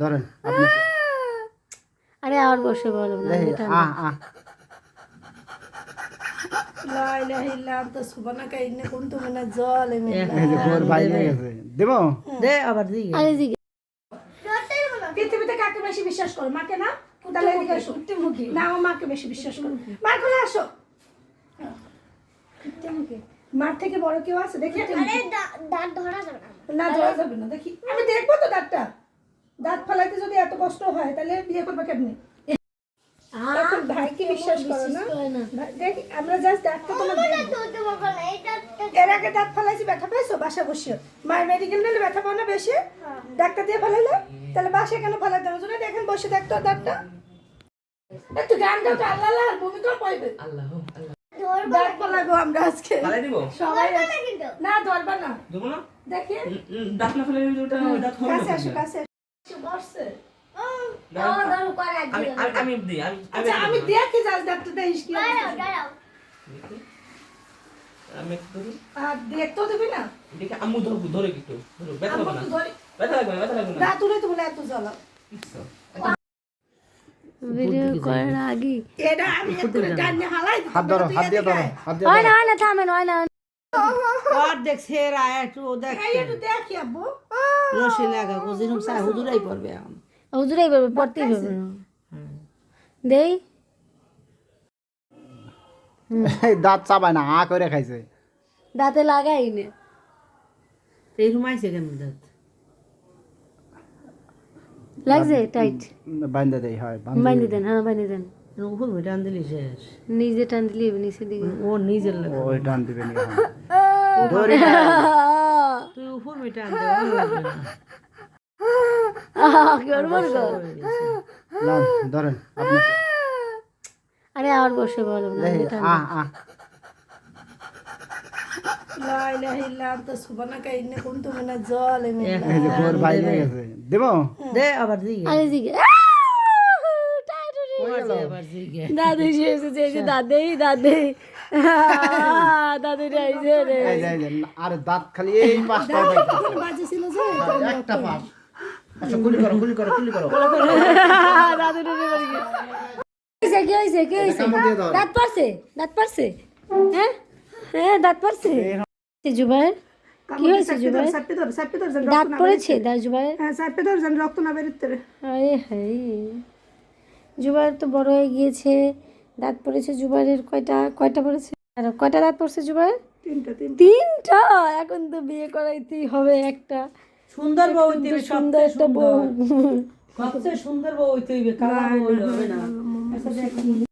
ধরেন আরে আর বসে বলো না পৃথিবীতে কাকে বেশি বিশ্বাস করো মাকে না? মাকে বেশি বিশ্বাস করো। মার কোলে আসো। মার থেকে বড় কেউ আছে? দেখি দাঁত ধরা যাবে না না ধরা যাবে না। দেখি। আমি দেখব তো দাঁতটা। দাঁত ফালাইতে যদি এত কষ্ট হয় তাহলে বিয়ে করবে কেমনি? এখন ভাইকে বিশ্বাস করো না। ভাই- আমরা জাস্ট দাঁতটা তোমার দেখব। ধরতে পারব না এটা এর আগে দাঁত ফালাইছি ব্যথা পেয়েছ বাসা বসে মায়ের মেডিকেল নিলে ব্যথা পাও না বেশি? ডাক্তার দিয়ে ফালাইলে? তাহলে বাসা কেন ফালাইতে হবে? শুনে দেখেন বসে দেখতো দাঁতটা। একটু গান গাও তো আল্লাহ আল্লাহ ভূমিকম্প পাইবে আল্লাহ আল্লাহ। দাঁত ফালাবো আমরা আজকে। দিব? সবাই না ধরবা না দেবো না? দেখি উম, উম, দাঁত না ফেলে ওটা দাঁত হবে কাছে আসো। কাছে আসো। বসছে। ধরো আমি আমি আমি দিই আমি আমি আচ্ছা আমি দেখি যাস ডাক্তার দেখিস কি আমি একটু ধরি আর দেখতেও দিবি না? দেখে আম্মু ধরবো ধরে একটু ধরো। ব্যথা লাগবে না। তো ধরি। ব্যথা লাগবে না ব্যথা লাগবে না। দাঁত উড়ে তো বলে এত জ্বালা। ভিডিও করার আগে এটা আমি একটু ডান্নে হালাই হাত ধরো হাত দিয়ে ধরো হাত দিয়ে হয় না হয় না থামেন হয় না। আর দেখ সেরা একটু ও দেখ। একটু দেখি আব্বু। রসি লাগা বুঝিলাম সাই হুজুরাই পড়বে এখন। হুজুরাই পারবে পড়তেই না দেই। দাঁত চাবায় না আ করে খাইছে। দাঁতে লাগাই নে। এই রুমাইছে কেন দাঁত? লাগছে টাইট। বান্ধে দেই হয় বান্ধে দেন হ্যাঁ বান্ধি দেন। উপর আন দিলি শেষ নিজে টান দিলে দিকে ও নিজের লাগে ওই টান দিবে নি। তুই উপর ওইটা আন দে ভালো লাগবে না। গড়বড় গো না ধরেন আরে আর বসে বলো না দেব? দে আবার দিকে আরে দিকে টাইট আবার দিকে দাদু এসেছে এই যে দাদেই দাদে দাদু আইছে রে আরে দাঁত খালি এই ছিল যে? একটা পাঁচ আচ্ছা কুলি করো কুলি করো কুলি করো। দাদু রে হইছে কি হইছে কি হইছে? দাঁত পারছে দাঁত পারছে হ্যাঁ? হ্যাঁ দাঁত পারছে জুবাইর কি হয়েছে জুবাইর সাপে ধর সাপে ধর দাঁত রক্ত না পড়েছে দাঁত জুবাইর হ্যাঁ সাপে ধর যেন রক্ত না বেরোতে রে। হাই জুবাইর তো বড় হয়ে গিয়েছে দাঁত পড়েছে জুবাইরের কয়টা কয়টা পড়েছে আর কয়টা দাঁত পড়ছে জুবাইর তিনটা তিনটা তিনটা এখন তো বিয়ে করাইতেই হবে একটা সুন্দর বউ হইতে সুন্দর একটা বউ সুন্দর। সবচেয়ে সুন্দর বউ হইতে হইবে কালা বউ হবে না